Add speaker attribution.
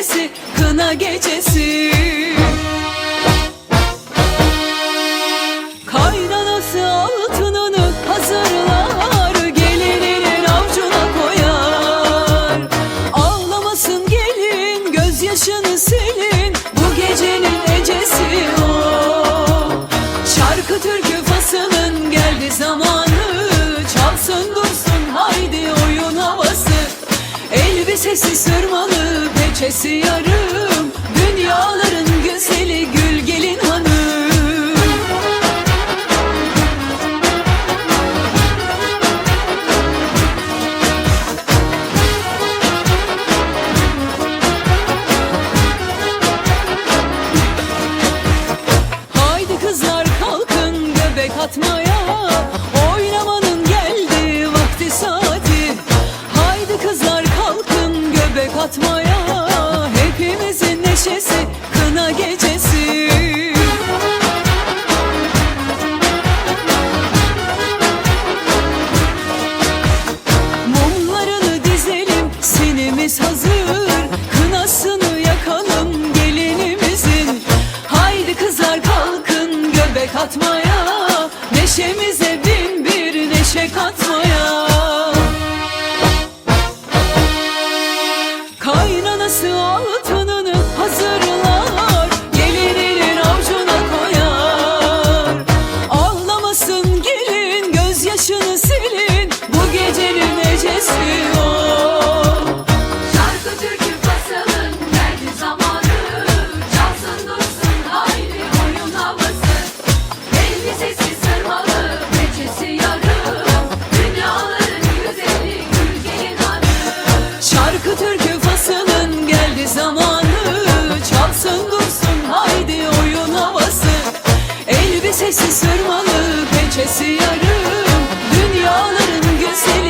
Speaker 1: Neşesi kına gecesi. Kaynanası altınını hazırlar Gelininin avcuna koyar. Ağlamasın gelin gözyaşını silin Bu gecenin ecesi o. Şarkı türkü fasılın geldi zamanı Çalsın dursun haydi oyun havası. Elbisesi sırmalı peçesi yarım Dünyaların güzeli gül gelin hanım. Haydi kızlar kalkın göbek atmaya Oynamanın geldi vakti saati. Haydi kızlar kalkın göbek atmaya neşesi kına gecesi. Mumlarını dizelim sinimiz hazır. Kınasını yakalım gelinimizin. Haydi kızlar kalkın göbek atmaya
Speaker 2: Dünyaların güzeli